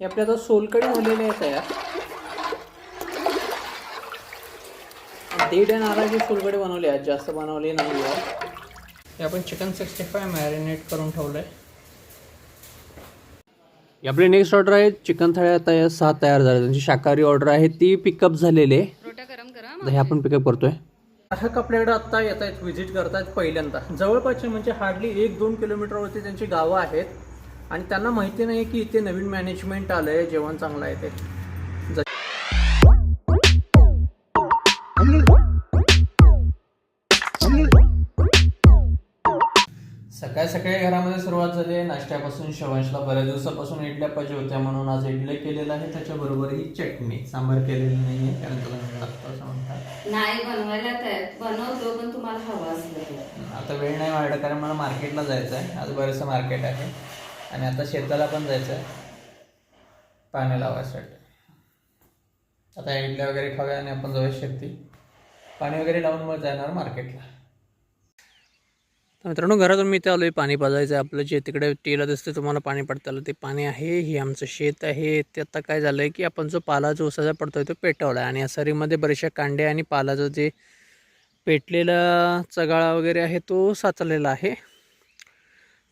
हे आपल्या आता सोलकडी झालेले आहे तयार. दीड नारळाची सोलकडी बनवली आहे. जास्त बनवली नाही आहे. हे आपण चिकन सिक्स्टी फाय मॅरिनेट करून ठेवलं आहे आपली नेक्स्ट ऑर्डर आहे चिकन थाळ्या आता या सहा तयार झाल्या. त्यांची शाकाहारी ऑर्डर आहे. ती पिकअप झालेली आहे. हे आपण पिकअप करतोय. ग्राहक आपल्याकडे आत्ता येत आहेत व्हिजिट करतायत पहिल्यांदा. जवळपासचे म्हणजे हार्डली एक दोन किलोमीटरवरती त्यांची गावं आहेत. आणि त्यांना माहिती नाही की इथे नवीन मॅनेजमेंट आलं आहे जेवण चांगलं आहे ते. सकाळी सकाळी घरामध्ये सुरुवात झाली आहे. नाश्त्यापासून शवांशला बऱ्याच दिवसापासून इडल्या पाहिजे होत्या म्हणून आज इडल्या केलेलं आहे. त्याच्याबरोबर ही चटणी. सांबार केलेली नाही आहे कारण त्याला वेळ लागतो असं म्हणतात नाही बनवायला तयार. बनवतो पण तुम्हाला हवा असलं तर. आता वेळ नाही वाढला कारण मला मार्केटला जायचं आहे आज बरंचसं मार्केट आहे. आणि आता शेताला पण जायचं आहे पाणी लावायसाठी. आता इडल्या वगैरे खाव्या आणि आपण जाऊया शेती. पाणी वगैरे लावून मग जाणार मार्केटला. तर मित्रांनो घरातून मी इथे आलो आहे पाणी पाजायचं आहे. आपलं जे तिकडे टीला दिसते तुम्हाला पाणी पडतं ते पाणी आहे हे आमचं शेत आहे. ते आता काय झालं आहे की आपण जो पाला जो उसाचा पडतोय तो पेटवला आहे आणि या सरीमध्ये बरेचशा कांडे आणि पालाचं जे पेटलेला चगाळा वगैरे आहे तो साचलेला आहे.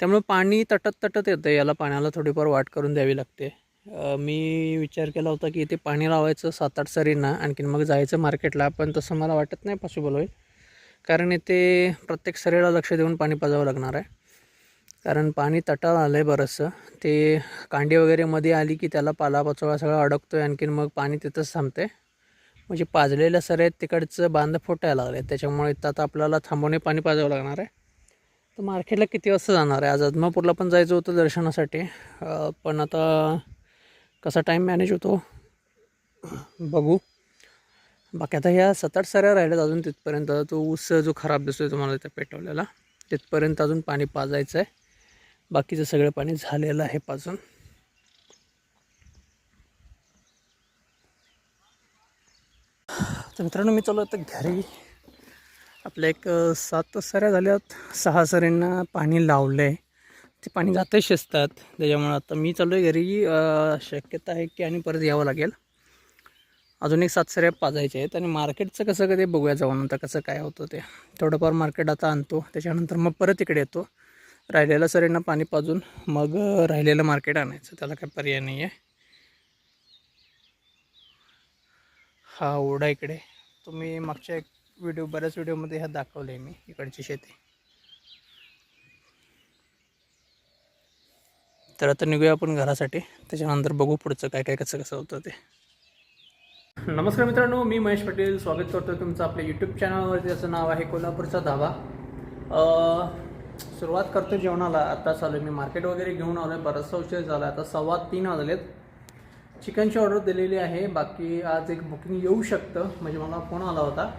त्यामुळे पाणी तटत तटत येतं. याला पाण्याला थोडीफार वाट करून द्यावी लागते. मी विचार केला होता की इथे पाणी लावायचं सात आठ सरींना आणखीन मग जायचं मार्केटला. पण तसं मला वाटत नाही पॉसिबल होईल. कारण इथे प्रत्येक सरीला लक्ष देऊन पाणी पाजावं लागणार आहे. कारण पाणी तटाला आलं आहे बरंचसं. ते कांडी वगैरे मध्ये आली की त्याला पालापाचोळा सगळा अडकतो आहे आणखीन मग पाणी तिथंच थांबते म्हणजे पाजलेल्या सर आहेत तिकडचं बांध फुटायला लागले त्याच्यामुळे इथं आता आपल्याला थांबवणे पाणी पाजावं लागणार आहे. तर मार्केटला किती वाजता जाणार आहे आज? आदमापूरला पण जायचं होतं दर्शनासाठी. पण आता कसा टाईम मॅनेज होतो? बघू. बाकी आता ह्या सात आठ सऱ्या राहिल्यात अजून तिथपर्यंत. तो ऊस जो खराब दिसतोय तुम्हाला त्या पेटवलेला. तिथपर्यंत अजून पाणी पाजायचं आहे बाकीचं सगळं पाणी झालेलं आहे पाजून. तर मित्रांनो मी चालू आता घरी. आपल्या एक सात सऱ्या झाल्यात. सहा सऱ्यांना पाणी लावलं आहे ते पाणी जाते शिजतात. त्याच्यामुळं आता मी चालू आहे घरी शक्यता आहे की आणि परत यावं लागेल. अजून एक सात सऱ्या पाजायच्या आहेत आणि मार्केटचं कसं कधी बघूया जाऊन. आता कसं काय होतं ते. थोडंफार मार्केट आता आणतो. त्याच्यानंतर मग परत इकडे येतो. राहिलेल्या सऱ्यांना पाणी पाजून मग राहिलेलं मार्केट आणायचं. त्याला काय पर्याय नाही आहे हा ओढा इकडे. तुम्ही मागच्या एक व्हिडिओ बऱ्याच व्हिडिओमध्ये ह्या दाखवले आहे मी इकडची शेती. तर आता निघूया आपण घरासाठी. त्याच्यानंतर बघू पुढचं काय काय कसं कसं होतं ते. नमस्कार मित्रांनो मी महेश पटेल. स्वागत करतो तुमचं आपल्या यूट्यूब चॅनलवरती त्याचं नाव आहे कोल्हापूरचा धाबा. सुरुवात करतो जेवणाला. आता चालू मी मार्केट वगैरे घेऊन आलो आहे बराचसा उशीर झाला. आता सव्वा तीन वाजलेत. चिकनची ऑर्डर दिलेली आहे. बाकी आज एक बुकिंग येऊ शकतं. म्हणजे मला फोन आला होता.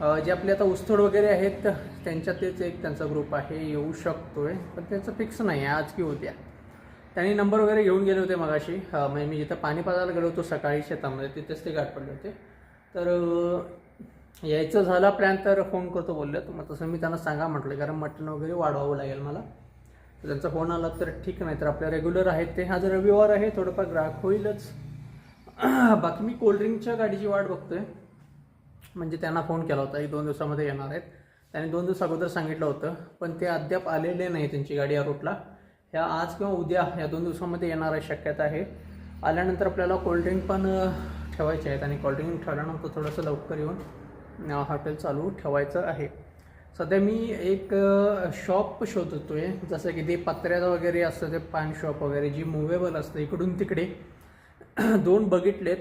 जे आपले आता उस्तोड वगैरे आहेत त्यांच्यातलेच एक त्यांचा ग्रुप आहे येऊ शकतो आहे पण त्याचं फिक्स नाही आहे आज की उद्या. त्यांनी नंबर वगैरे घेऊन गेले होते मगाशी. म्हणजे मी जिथं पाणी पाजायला गेलो होतो सकाळी शेतामध्ये तिथेच ते गाठ पडले होते. तर यायचं झाला प्लॅन तर फोन करतो बोलले. तर मग तसं मी त्यांना सांगा म्हटलं कारण मटण वगैरे वाढवावं लागेल मला. तर त्यांचा फोन आला तर ठीक नाही तर आपल्या रेग्युलर आहेत ते. आज रविवार आहे थोडंफार ग्राहक होईलच. बाकी मी कोल्ड्रिंकच्या गाडीची वाट बघतोय. म्हणजे त्यांना फोन केला होता. एक दोन दिवसामध्ये येणार आहेत. त्यांनी दोन दिवस अगोदर सांगितलं होतं पण ते अद्याप आलेले नाही त्यांची गाडी या रूटला ह्या आज किंवा उद्या या दोन दिवसामध्ये येणार आहे शक्यता आहे. आल्यानंतर आपल्याला कोल्ड्रिंक पण ठेवायचे आहेत आणि कोल्ड्रिंक ठेवल्यानंतर थोडंसं लवकर येऊन हॉटेल चालू ठेवायचं आहे. सध्या मी एक शॉप शोधतो आहे जसं की ते पत्र्याचं वगैरे असतं ते पान शॉप वगैरे जी मुवेबल असतं इकडून तिकडे. दोन बघितलेत.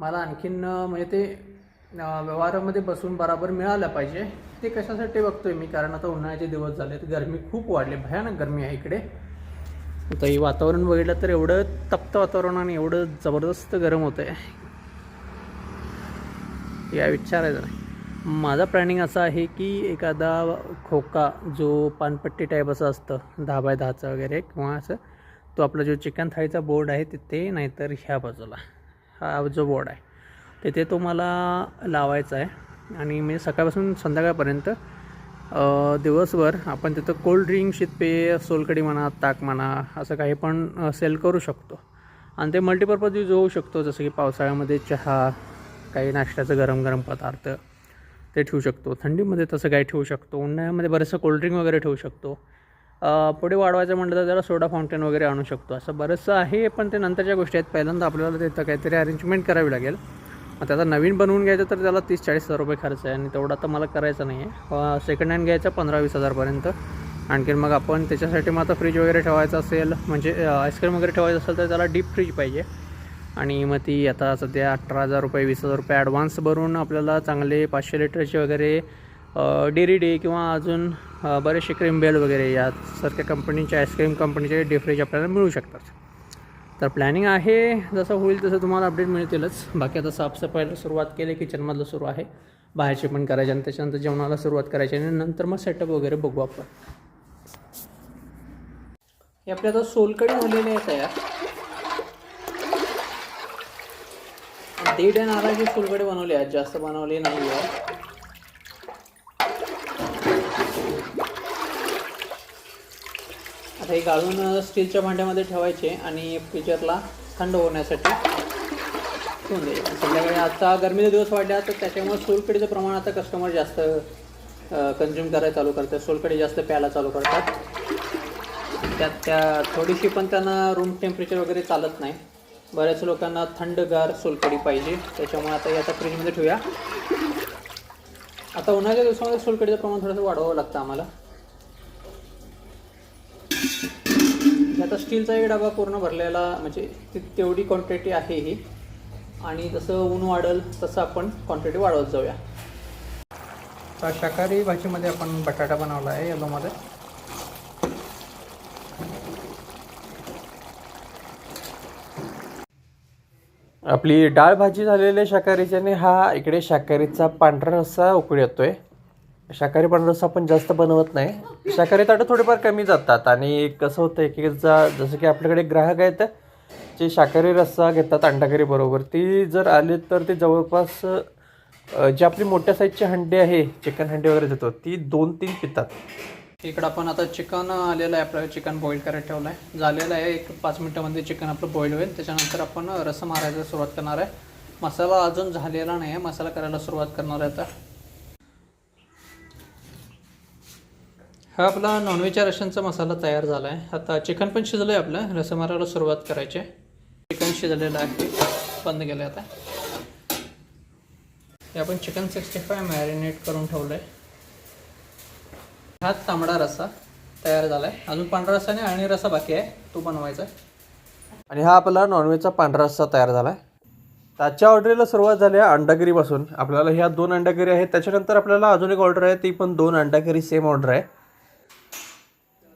मला आणखीन म्हणजे ते व्यवहारामध्ये बसून बराबर मिळालं पाहिजे. ते कशासाठी बघतोय मी? कारण आता उन्हाळ्याचे दिवस झालेत गरमी खूप वाढली भयानक गरमी आहे इकडे. आता हे वातावरण बघितलं तर एवढं तप्त वातावरण आणि एवढं जबरदस्त गरम होतं आहे या विचारायचं नाही. माझा प्लॅनिंग असा आहे की एखादा खोका जो पानपट्टी टाईप असं असतं दहा बाय दहाचा वगैरे किंवा असं तो आपला जो चिकन थाळीचा बोर्ड आहे तिथे नाहीतर ह्या बाजूला. हा जो बोर्ड आहे. तिथे तो मला लावायचा आहे. आणि मी सकाळपासून संध्याकाळपर्यंत दिवसभर आपण तिथं कोल्ड ड्रिंक शीतपेय सोलकडी म्हणा ताक म्हणा असं काही पण सेल करू शकतो. आणि ते मल्टीपर्पज यूज होऊ शकतो जसं की पावसाळ्यामध्ये चहा काही नाश्त्याचं गरम गरम पदार्थ ते ठेवू शकतो. थंडीमध्ये तसं काही ठेवू शकतो. उन्हाळ्यामध्ये बरंचसं कोल्ड्रिंक वगैरे ठेवू शकतो. पुढे वाढवायचं म्हटलं तर जरा सोडा फाउंटेन वगैरे आणू शकतो. असं बरंचसं आहे पण ते नंतरच्या गोष्टी आहेत. पहिल्यांदा आपल्याला तिथं काहीतरी अरेंजमेंट करावी लागेल. त्याचा नवीन बनवून घ्यायचं तर त्याला तीस चाळीस हजार रुपये खर्च आहे. आणि तेवढा तर मला करायचा नाही आहे. सेकंड हँड घ्यायचा पंधरा वीस हजारपर्यंत आणखीन मग आपण त्याच्यासाठी मग आता फ्रीज वगैरे ठेवायचं असेल म्हणजे आईस्क्रीम वगैरे ठेवायचं असेल तर त्याला डीप फ्रीज पाहिजे. आणि मग ती आता सध्या अठरा हजार रुपये वीस हजार रुपये ॲडव्हान्स भरून आपल्याला चांगले पाचशे लिटरचे वगैरे डेरी डे किंवा अजून बरेचसे क्रीम बेल वगैरे यासारख्या कंपनीच्या आईस्क्रीम कंपनीचे डीप फ्रीज आपल्याला मिळू शकतात. तर प्लॅनिंग आहे. जसं होईल तसं तुम्हाला अपडेट मिळतीलच. बाकी आता साफसफाईला सुरुवात केली किचनमधलं सुरू आहे. बाहेरचे पण करायचे आणि त्याच्यानंतर जेवणाला सुरुवात करायची आणि नंतर मग सेटअप वगैरे बघू आपण. हे आपल्या आता सोलकडी झालेली आहे तयार. दीड नारळाची सोलकडी बनवली आहे जास्त बनवली नाही आहे आता हे गाळून स्टीलच्या भांड्यामध्ये ठेवायचे आणि फ्रीजरला थंड होण्यासाठी ठेवून द्यायचे. संध्याकाळी आता गरमीचे दिवस वाढले तर त्याच्यामुळे सोलकडीचं प्रमाण आता कस्टमर जास्त कन्झ्युम करायला चालू करतात. सोलकडी जास्त प्यायला चालू करतात. त्यात त्या थोडीशी पण त्यांना रूम टेम्परेचर वगैरे चालत नाही. बऱ्याच लोकांना थंडगार सोलकडी पाहिजे. त्याच्यामुळे आता हे आता फ्रीजमध्ये ठेवूया. आता उन्हाळ्याच्या दिवसामध्ये सोलकडीचं प्रमाण थोडंसं वाढवावं लागतं आम्हाला. आता स्टीलचा एक डबा पूर्ण भरलेला म्हणजे ती तेवढी क्वांटिटी आहे ही. आणि जसं ऊन वाढेल तसं आपण क्वांटिटी वाढवत जाऊया. तर शाकाहारी भाजीमध्ये आपण बटाटा बनवला आहे येलोमध्ये. आपली डाळ भाजी झालेली आहे शाकाहारीची आणि हा इकडे शाकाहारीचा पांढरा रस्सा उकळी येतोय. शाकाहारी पांढरा रस्सा आपण जास्त बनवत नाही. शाकाहारी ताटं थोडेफार कमी जातात आणि कसं होतं एक जसं की आपल्याकडे ग्राहक आहेत जे शाकाहारी रस्सा घेतात अंडाकरी बरोबर ती जर आली तर ते जवळपास जी आपली मोठ्या साईजची हंडी आहे चिकन हंडी वगैरे देतो ती दोन तीन पितात. इकडं आपण आता चिकन आलेलं आहे आपल्याला चिकन बॉईल करायला ठेवलं आहे झालेलं आहे एक पाच मिनटामध्ये चिकन आपलं बॉईल होईल. त्याच्यानंतर आपण रस मारायला सुरुवात करणार आहे. मसाला अजून झालेला नाही आहे मसाला करायला सुरुवात करणार आहे आता. हा आपला नॉनव्हेजच्या रशांचा मसाला तयार झाला आहे आता चिकन पण शिजलं आहे आपलं. रस मारायला सुरुवात करायची. आहे चिकन शिजलेलं आहे. बंद केलं आहे आता. हे आपण चिकन सिक्स्टी फाय मॅरिनेट करून ठेवलं आहे हा तांबडा रस्सा तयार झाला आहे अजून पांढरा रस्सा आणि रस्सा बाकी आहे. तो बनवायचा आहे. आणि हा आपला नॉनव्हेजचा पांढरा रस्सा तयार झाला आहे त्याच्या ऑर्डरीला सुरुवात झाली आहे अंडागिरीपासून आपल्याला ह्या दोन अंडागिरी आहेत. त्याच्यानंतर आपल्याला अजून एक ऑर्डर आहे. ती पण दोन अंडागिरी सेम ऑर्डर आहे.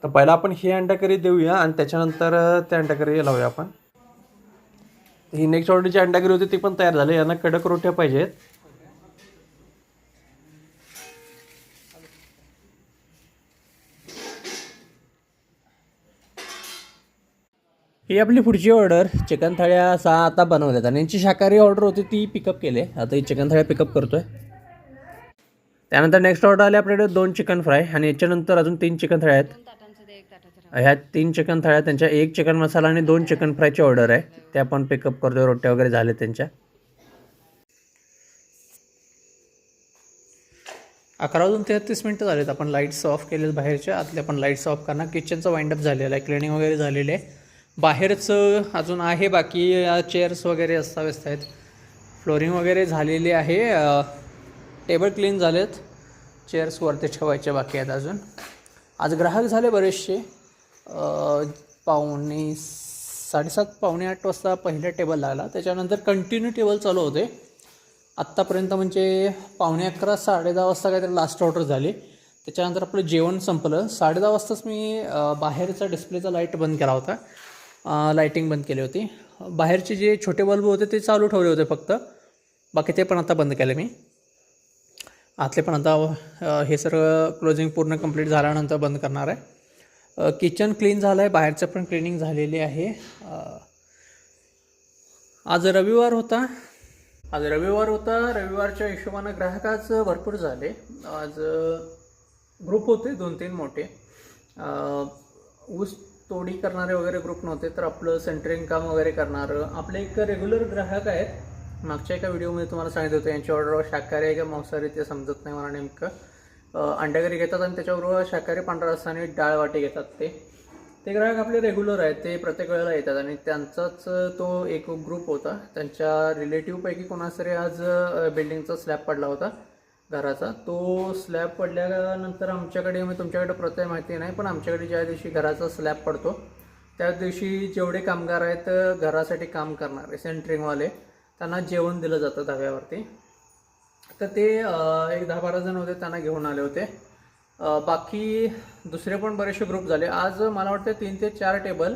तर पहिला आपण ही अंडाकरी देऊया आणि त्याच्यानंतर त्या अंडाकरी लावूया आपण. ही नेक्स्ट ऑर्डरची अंडाकरी होती ती पण तयार झाली. यांना कडक रोट्या पाहिजेत. ही आपली पुढची ऑर्डर चिकन थाळ्या सहा आता बनवल्यात. आणि यांची शाकाहारी ऑर्डर होती ती पिकअप केली. आता ही चिकन थाळ्या पिकअप करतोय. त्यानंतर नेक्स्ट ऑर्डर आली आपल्याकडे दोन चिकन फ्राय आणि याच्यानंतर अजून तीन चिकन थाळ्या आहेत. ह्या तीन चिकन थाळ्या त्यांच्या एक चिकन मसाला आणि दोन चिकन फ्रायची ऑर्डर आहे. ते आपण पिकअप करतो रोट्या वगैरे झाले त्यांच्या. अकरा वाजून तेहत्तीस मिनटं झालेत. आपण लाईट्स ऑफ केले बाहेरच्या. आतले आपण लाईट्स ऑफ करणार. किचनचं वाइंडअप झालेलं आहे. क्लिनिंग वगैरे झालेलं आहे. बाहेरचं अजून आहे. बाकी चेअर्स वगैरे अस्ताव्यस्त आहेत. फ्लोरिंग वगैरे झालेली आहे. टेबल क्लीन झालेत. चेअर्स वरती ठेवायचे बाकी आहेत अजून. आज ग्राहक झाले बरेचसे. पावणे साडेसात पावणे आठ वाजता पहिला टेबल लागला त्याच्यानंतर कंटिन्यू टेबल चालू होते. आत्तापर्यंत म्हणजे पावणे अकरा साडे दहा वाजता काहीतरी लास्ट ऑर्डर झाली. त्याच्यानंतर आपलं जेवण संपलं. साडे दहा वाजताच मी बाहेरचा डिस्प्लेचा लाइट बंद केला होता. लाईटिंग बंद केली होती. बाहेरचे जे छोटे बल्ब होते ते चालू ठेवले होते फक्त. बाकी ते पण आता बंद केले मी. आतले पण आता हे सर्व क्लोजिंग पूर्ण कंप्लीट झाल्यानंतर बंद करणार आहे. किचन क्लीन झालं आहे बाहेरचं पण क्लिनिंग झालेली आहे. आज रविवार होता. आज रविवार होता. रविवारच्या हिशोबानं ग्राहकाच भरपूर झाले. आज ग्रुप होते दोन तीन मोठे ऊस तोडी करणारे वगैरे ग्रुप नव्हते तर आपलं सेंटरिंग काम वगैरे करणारं. आपले एक रेग्युलर ग्राहक आहेत. मागच्या एका व्हिडिओमध्ये तुम्हाला सांगितलं होतं यांची ऑर्डर शाकाहारी आहे का मांसाहारी ते समजत नाही मला नेमकं. अंड्याकरी घेतात आणि त्याच्याबरोबर शाकाहारी पांढरा रस्सा आणि डाळ वाटी घेतात ते. ते ग्राहक आपले रेग्युलर आहेत ते प्रत्येक वेळेला येतात आणि त्यांचाच तो एक ग्रुप होता. त्यांच्या रिलेटिव्हपैकी कोणासरी आज बिल्डिंगचा स्लॅब पडला होता घराचा. तो स्लॅब पडल्यानंतर आमच्याकडे मी तुमच्याकडे प्रत्येक माहिती नाही पण आमच्याकडे ज्या दिवशी घराचा स्लॅब पडतो त्या दिवशी जेवढे कामगार आहेत घरासाठी काम करणारे सेंटरिंगवाले त्यांना जेवण दिलं जातं धाव्यावरती तर ते एक दहा बारा जण होते त्यांना घेऊन आले होते. बाकी दुसरे पण बरेचसे ग्रुप झाले. आज मला वाटतं तीन ते चार टेबल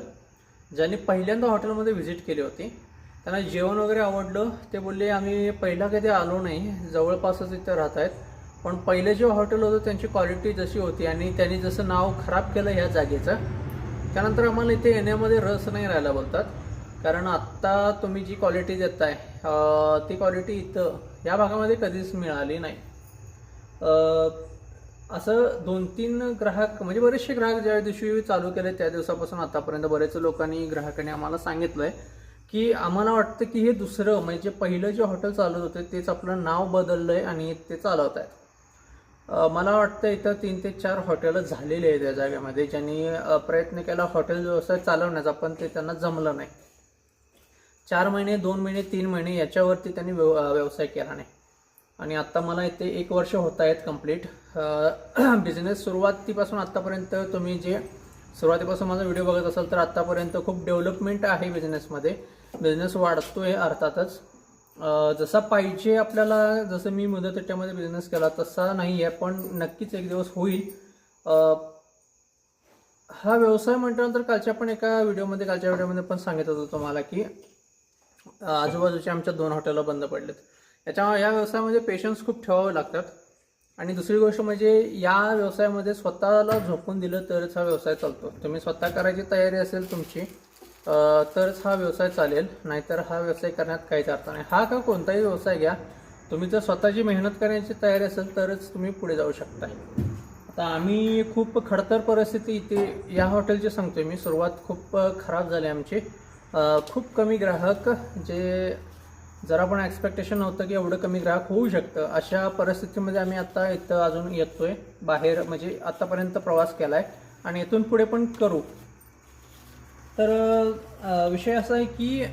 ज्यांनी पहिल्यांदा हॉटेलमध्ये व्हिजिट केली होती. त्यांना जेवण वगैरे आवडलं. ते बोलले आम्ही पहिला कधी आलो नाही. जवळपासच इथं राहत आहेत. पण पहिलं जे हॉटेल होतं त्यांची क्वालिटी जशी होती आणि त्यांनी जसं नाव खराब केलं ह्या जागेचं त्यानंतर आम्हाला इथे येण्यामध्ये रस नाही राहायला बोलतात. कारण आत्ता तुम्ही जी क्वालिटी देताय आहे ती क्वालिटी इथं या भागामध्ये कधीच मिळाली नाही. असं दोन तीन ग्राहक म्हणजे बरेचसे ग्राहक ज्या दिवशी चालू केले त्या दिवसापासून आतापर्यंत बरेच लोकांनी ग्राहकांनी आम्हाला सांगितलंय की आम्हाला वाटतं की हे दुसरं म्हणजे पहिलं जे हॉटेल चालत होते तेच आपलं नाव बदललं आहे आणि ते चालवत आहेत मला वाटतं इथं तीन ते चार हॉटेल झालेले आहेत या जागेमध्ये ज्यांनी प्रयत्न केला हॉटेल व्यवसाय चालवण्याचा पण ते त्यांना जमलं नाही. चार महिने दोन महिने तीन महिने याच्यावरती त्यांनी व्यव व्यवसाय केला नाही. आणि आत्ता मला इथे एक वर्ष होत आहेत कंप्लीट बिझनेस सुरुवातीपासून आत्तापर्यंत तुम्ही जे सुरुवातीपासून माझा व्हिडिओ बघत असाल तर आत्तापर्यंत खूप डेव्हलपमेंट आहे बिझनेसमध्ये बिझनेस वाढतो आहे अर्थातच. जसा पाहिजे आपल्याला जसं मी मुदत त्यामध्ये बिझनेस केला तसा नाही आहे पण नक्कीच एक दिवस होईल. हा व्यवसाय म्हटल्यानंतर कालच्या पण एका व्हिडिओमध्ये कालच्या व्हिडिओमध्ये पण सांगितलं होतं तुम्हाला की आजूबाजूचे आमच्या दोन हॉटेलं बंद पडलेत. याच्या या व्यवसायामध्ये पेशन्स खूप ठेवावे लागतात. आणि दुसरी गोष्ट म्हणजे या व्यवसायामध्ये स्वतःला झोपून दिलं तरच हा व्यवसाय चालतो. तुम्ही स्वतः करायची तयारी असेल तुमची तरच हा व्यवसाय चालेल. नाहीतर हा व्यवसाय करण्यात काहीच अर्थ नाही. हा का कोणताही व्यवसाय घ्या. तुम्ही जर स्वतःची मेहनत करण्याची तयारी असेल तरच तुम्ही पुढे जाऊ शकता आता आम्ही खूप खडतर परिस्थिती इथे या हॉटेलची सांगतोय मी. सुरुवात खूप खराब झाली आमची. खूप कमी ग्राहक जे जरा पण एक्सपेक्टेशन नव्हतं की एवढं कमी ग्राहक होऊ शकतं अशा परिस्थितीमध्ये आम्ही आता इथं अजून येतो आहे बाहेर म्हणजे आत्तापर्यंत प्रवास केला आहे आणि इथून पुढे पण करू. तर विषय असा आहे की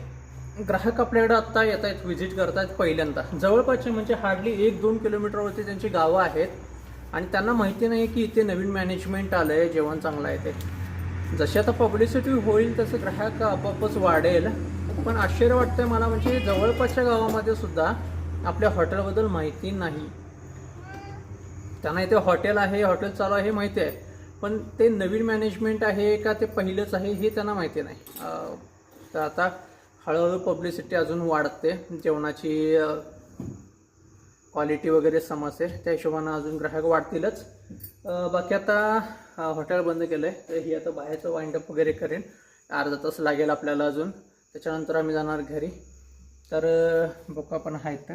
ग्राहक आपल्याकडं आत्ता येत आहेत व्हिजिट करत आहेत पहिल्यांदा. जवळपासचे म्हणजे हार्डली एक दोन किलोमीटरवरती त्यांची गावं आहेत आणि त्यांना माहिती नाही की इथे नवीन मॅनेजमेंट आलं आहे जेवण चांगलं आहे ते. जशी आता पब्लिसिटी होईल तसं ग्राहक आपोआपच वाढेल. पण आश्चर्य वाटतंय मला म्हणजे जवळपासच्या गावामध्ये सुद्धा आपल्या हॉटेलबद्दल माहिती नाही. त्यांना इथे हॉटेल आहे हॉटेल चालू आहे हे माहिती आहे. पण ते नवीन मॅनेजमेंट आहे का ते पहिलंच आहे हे त्यांना माहिती नाही. तर आता हळूहळू पब्लिसिटी अजून वाढते. जेवणाची क्वालिटी वगैरे समजते त्या हिशोबानं अजून ग्राहक वाढतीलच. बाकी आता हॉटेल बंद केलं आहे तर ही आता बाहेरचं वाइंडअप वगैरे करेन. अर्धा तास लागेल आपल्याला अजून. त्याच्यानंतर आम्ही जाणार घरी. तर बोका पण आहेत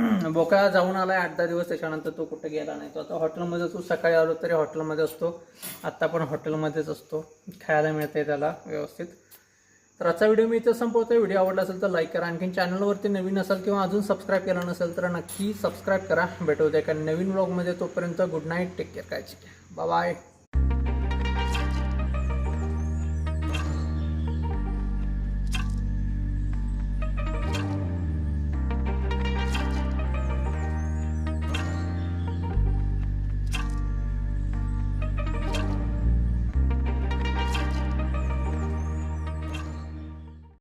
बोका जाऊन आला आहे आठ दहा दिवस त्याच्यानंतर तो कुठे गेला नाही. तो आता हॉटेलमध्ये तो सकाळी आलो तरी हॉटेलमध्ये असतो. आत्ता पण हॉटेलमध्येच असतो. खायला मिळते त्याला व्यवस्थित. तर आजचा व्हिडिओ मी इथं संपवतो व्हिडिओ आवडला असेल तर लाईक करा. आणखी चॅनलवरती नवीन असाल किंवा अजून सबस्क्राईब केला नसेल तर नक्की सबस्क्राईब करा. भेटू द्या कारण नवीन ब्लॉगमध्ये तोपर्यंत गुड नाईट टेक केअर काळजी बाय